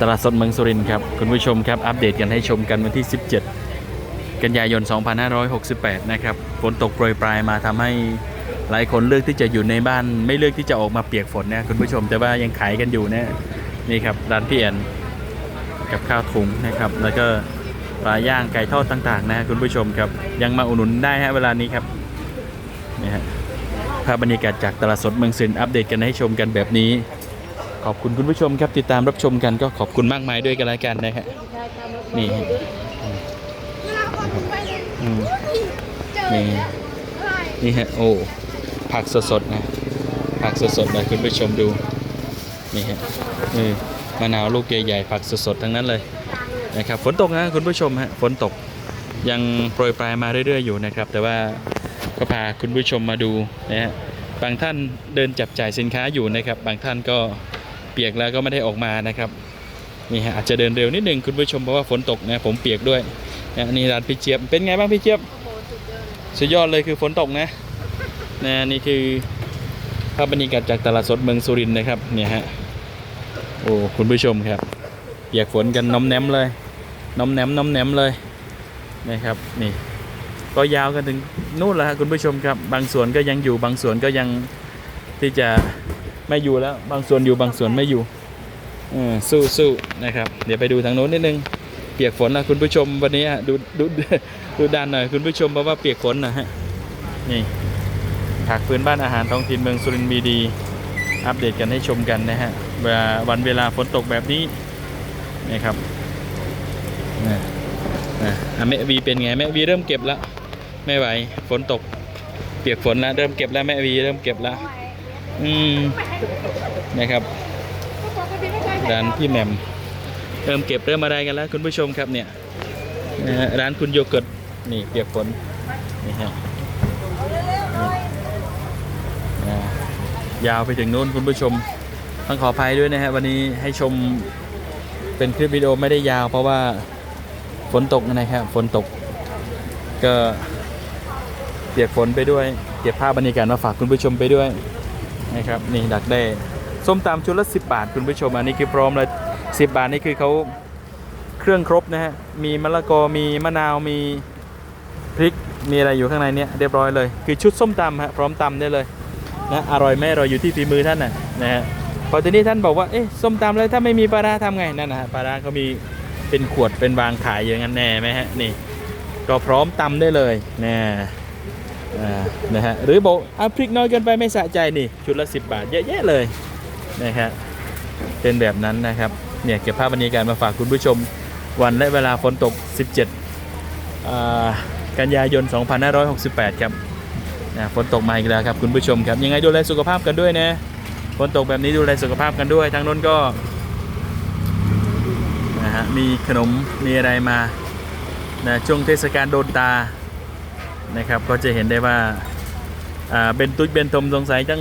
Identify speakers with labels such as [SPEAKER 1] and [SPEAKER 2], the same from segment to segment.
[SPEAKER 1] ตลาดสดเมืองสุรินทร์ครับ คุณผู้ชมครับ อัปเดตกันให้ชมกันวันที่ 17 กันยายน 2568 นะครับ ฝนตกโปรยปลายมาทำให้หลายคนเลือกที่จะอยู่ในบ้าน ไม่เลือกที่จะออกมาเปียกฝนนะคุณผู้ชมแต่ว่ายังขายกันอยู่นะนี่ครับร้านพี่แอนกับข้าวถุงนะครับ แล้วก็ปลาย่างไก่ทอดต่างๆ นะคุณผู้ชมครับ ยังมาอุดหนุนได้ฮะเวลานี้ครับนี่ฮะภาพบรรยากาศจากตลาดสดเมืองสุรินทร์อัปเดตกันให้ชมกันแบบนี้ ขอบคุณคุณผู้ชมครับติดตามรับชมกันก็ขอบคุณมากมายด้วยกันแล้วกันนะฮะนี่นี่นี่ฮะโอ้ผักสดๆนะผักสดๆนะคุณผู้ชมดูนี่ฮะเออมะนาวลูกใหญ่ๆผักสดๆทั้งนั้นเลยนะครับฝนตกนะคุณผู้ชมฮะฝนตกยังโปรยปลายมาเรื่อยๆอยู่นะครับ แต่ว่าก็พาคุณผู้ชมมาดูนะฮะบางท่านเดินจับจ่ายสินค้าอยู่นะครับ บางท่านก็ เปียกแล้วก็ไม่ได้ออกมานะครับนี่ฮะอาจจะเดินเร็วนิดนึงคุณผู้ชมเพราะว่าฝนตกนะผมเปียกด้วยนะนี่ร้านพี่เจี๊ยบเป็นไงบ้างพี่เจี๊ยบสุดยอดเลยคือฝนตกนะนะนี่คือภาพบรรยากาศจากตลาดสดเมืองสุรินทร์นะครับเนี่ยฮะโอ้คุณผู้ชมครับเปียกฝนกันน้อมแนมเลยน้อมแนมน้อมแนมเลยนะครับนี่ก็ยาวกันถึงนู่นแหละครับคุณผู้ชมครับ บางส่วนก็ยังอยู่บางส่วนก็ยังที่จะ ไม่อยู่แล้ว บางส่วนอยู่บางส่วนไม่อยู่อืสู้สู้นะครับ เดี๋ยวไปดูทางโน้นนิดนึง เปียกฝนนะคุณผู้ชมวันนี้อะดูดูดูด้านหน่อยคุณผู้ชมเพราะว่าเปียกฝนนะฮะนี่ผักพื้นบ้านอาหารท้องถิ่นเมืองสุรินทร์มีดี อัปเดตกันให้ชมกันนะฮะเวลาวันเวลาฝนตกแบบนี้นะครับนะนะอะแม่วีเป็นไงแม่วีเริ่มเก็บแล้วไม่ไหวฝนตก เปียกฝนแล้วเริ่มเก็บแล้วแม่วีเริ่มเก็บแล้ว อืมนะครับร้านพี่แหม่มเริ่มเก็บเริ่มอะไรกันแล้ว คุณผู้ชมครับเนี่ยร้านคุณโยเกิร์ตนี่เปียกฝนนี่ฮะยาวไปถึงนู้นคุณผู้ชมต้องขออภัยด้วยนะฮะวันนี้ให้ชมเป็นคลิปวิดีโอไม่ได้ยาว เพราะว่าฝนตกนะครับฝนตก ก็เปียกฝนไปด้วยเก็บภาพบรรยากาศมาฝากคุณผู้ชมไปด้วย นะครับนี่ดักแด้ส้มตำชุดละ 10 บาท คุณผู้ชมอันนี้คือพร้อมลย10 บาทนี่คือเขาเครื่องครบนะฮะมีมะละกอมีมะนาวมีพริกมีอะไรอยู่ข้างในเนี้ยเรียบร้อยเลย คือชุดส้มตำฮะพร้อมตำได้เลยนะอร่อยไม่อร่อยอยู่ที่ฝีมือท่านน่ะนะฮะพอทีนี้ท่านบอกว่าเอ๊ะส้มตำแล้วถ้าไม่มีปลาร้าทำไงนั่นนะฮะปลาร้าเขามีเป็นขวดเป็นวางขายอย่างนั้นแน่ไหมฮะนี่ก็พร้อมตำได้เลยนะอ่ นะฮะหรือบอกเอาพริกน้อยเกินไปไม่สะใจนี่ชุดละ 10 บาทเยอะแยะเลยนะฮะเป็นแบบนั้นนะครับเนี่ยเก็บภาพบรรยากาศมาฝากคุณผู้ชมวันและเวลาฝนตก 17 กันยายน 2568 ครับฝนตกมาอีกแล้วครับคุณผู้ชมครับยังไงดูแลสุขภาพกันด้วยนะฝนตกแบบนี้ดูแลสุขภาพกันด้วยทางน้นก็นะฮะมีขนมมีอะไรมานะช่วงเทศกาลโดนตา นะครับก็จะเห็นได้ว่าอ่าเบนตุกเบนทมสงสัยจัง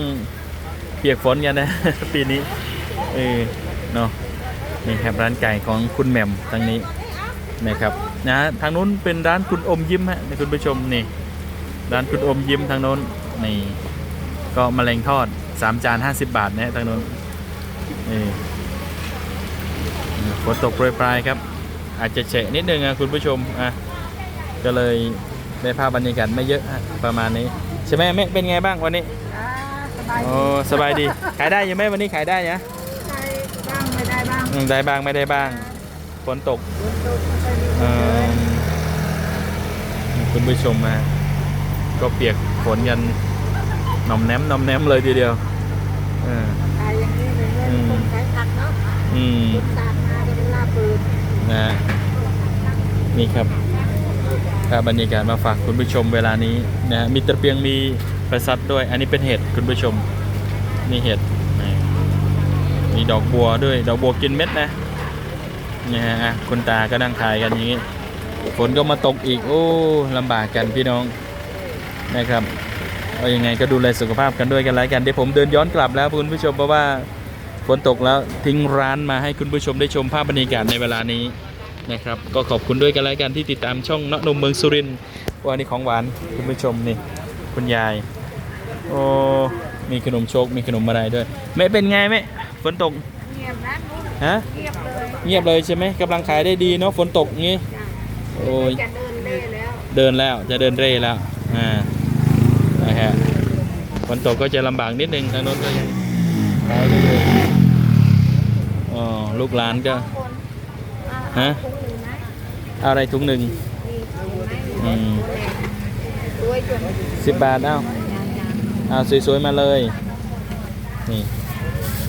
[SPEAKER 1] เปียกฝนกันนะปีนี้เออเนาะนี่ครับร้านไก่ของคุณแหม่มทางนี้นะครับนะทางนู้นเป็นร้านคุณอมยิ้มฮะคุณผู้ชมนี่ร้านคุณอมยิ้มทางโน้นนี่ก็มแมลงทอด3จาน50บาทนะฮะทางโน้นนี่ฝนตกโปรยปลายครับ อาจจะเฉะนิดนึงอะคุณผู้ชมอะก็เลย ได้ภาพบรรยากาศไม่เยอะฮะประมาณนี้ใช่ไหมแม่เป็นไงบ้างวันนี้
[SPEAKER 2] อ่าสบาย
[SPEAKER 1] โอ้สบายดีขายได้ยังไหมวันนี้ขายได้นะ
[SPEAKER 2] ใช้บ้างไม่ได้บ้าง
[SPEAKER 1] อืมได้บ้างไม่ได้บ้างฝนตก
[SPEAKER 2] ฝนตกไม่ค่อยมี
[SPEAKER 1] เอิ่มคุณผู้ชมมา ก็เปียกฝนกันหน่อมแนมหน่อมแนมเลยทีเดียวเออ
[SPEAKER 2] ขายอย่างนี้เลย
[SPEAKER 1] อืม
[SPEAKER 2] คนขายผักเนาะ
[SPEAKER 1] อืม
[SPEAKER 2] คุณตากมาก็เป็นลาบปืน
[SPEAKER 1] นะฮะนี่ครับ ภาพบรรยากาศมาฝากคุณผู้ชมเวลานี้นะมีตะเปียงมีประสัดด้วย อันนี้เป็นเห็ดคุณผู้ชมนี่เห็ดมีดอกบัวด้วย ดอกบัวกินเม็ดนะนี่ฮะคุณตาก็นั่งถ่ายกันอย่างนี้ฝนก็มาตกอีกโอ้ลำบากกันพี่น้องนะครับเอายังไงก็ดูแลสุขภาพกันด้วยกันแล้วกันเดี๋ยวผมเดินย้อนกลับแล้วคุณผู้ชมเพราะว่าฝนตกแล้วทิ้งร้านมาให้คุณผู้ชมได้ชมภาพบรรยากาศในเวลานี้ นะครับ ก็ขอบคุณด้วยกันแล้วกันที่ติดตามช่องนนมเมืองสุรินทร์ว่านี่ของหวานคุณผู้ชมนี่คุณยาย โอ้มีขนมโชคมีขนมอะไรด้วยแม่เป็นไงแม่ฝนตก
[SPEAKER 2] เงียบนะ
[SPEAKER 1] ฮะ
[SPEAKER 2] เงียบเลย
[SPEAKER 1] เงียบเลยใช่ไหมกำลังขายได้ดีเนาะฝนตกงี้
[SPEAKER 2] จ้ะ
[SPEAKER 1] โอ้ย
[SPEAKER 2] จะเดินเล่แล้ว
[SPEAKER 1] เดินแล้วจะเดินเร่แล้วอ่านะฮะฝนตกก็จะลำบากนิดนึงทางโน้นก็ยังขายได้เลยอ๋อลูกหลานก็
[SPEAKER 2] คนอ่า
[SPEAKER 1] ฮะ
[SPEAKER 2] ถุงหนึ่งนะ
[SPEAKER 1] เอาอะไรถุงหนึ่งอืมสิบบาทเอ้าเอาสวยๆมาเลย นี่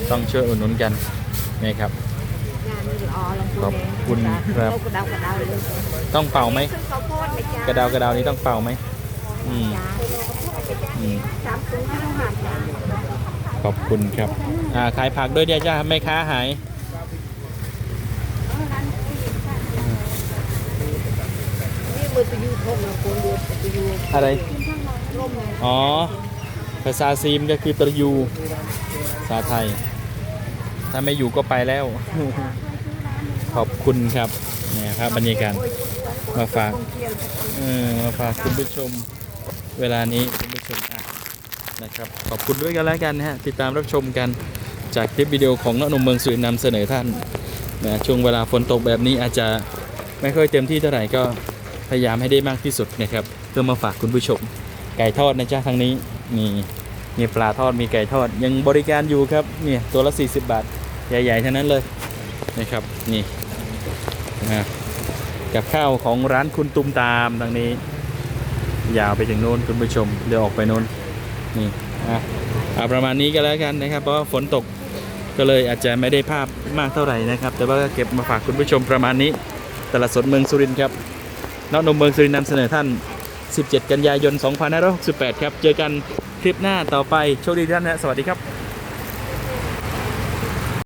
[SPEAKER 1] ต้องช่วยอุดหนุนกันนี่ครับขอบคุณครับต้องเป่าไหม
[SPEAKER 2] ก
[SPEAKER 1] ระดาวกระดาวนี้ต้องเป่าไหมอืมขอบคุณครับ อ่าขายผักด้วยเดียจ้าแม่ค้าหาย
[SPEAKER 2] อะยูทงนะคนเดียวตะยู
[SPEAKER 1] อะไร
[SPEAKER 2] ร่มไง
[SPEAKER 1] อ๋อ ภาษาซีมก็คือตรยูภาษาไทย ถ้าไม่อยู่ก็ไปแล้ว ขอบคุณครับเนี่ยครับบรรยากาศ มาฝาก เออมาฝากคุณผู้ชมเวลานี้คุณผู้ชมอะนะครับ ขอบคุณด้วยกันแล้วกันนะฮะ ติดตามรับชมกันจากคลิปวิดีโอของนนมเมืองสุรินทร์นำเสนอท่านนะช่วงเวลาฝนตกแบบนี้อาจจะไม่ค่อยเต็มที่เท่าไหร่ก็ พยายามให้ได้มากที่สุดนะครับ เพื่อมาฝากคุณผู้ชม ไก่ทอดนะจ๊ะทางนี้มีมีปลาทอดมีไก่ทอด ยังบริการอยู่ครับเนี่ยตัวละ 40 บาท ใหญ่ๆทั้งนั้นเลยนะครับนี่นะกับข้าวของร้านคุณตุมตามทางนี้ ยาวไปถึงโน้นคุณผู้ชมเดี๋ยวออกไปโน้นนี่อะเอาประมาณนี้ก็แล้วกันนะครับ เพราะฝนตกก็เลยอาจจะไม่ได้ภาพมากเท่าไหร่นะครับ แต่ว่าก็เก็บมาฝากคุณผู้ชมประมาณนี้ตลาดสดเมืองสุรินทร์ครับ นอกนมเมืองสุรินทร์นำเสนอท่าน 17 กันยายน 2568 ครับ เจอกันคลิปหน้าต่อไป โชคดีท่านนะ สวัสดีครับ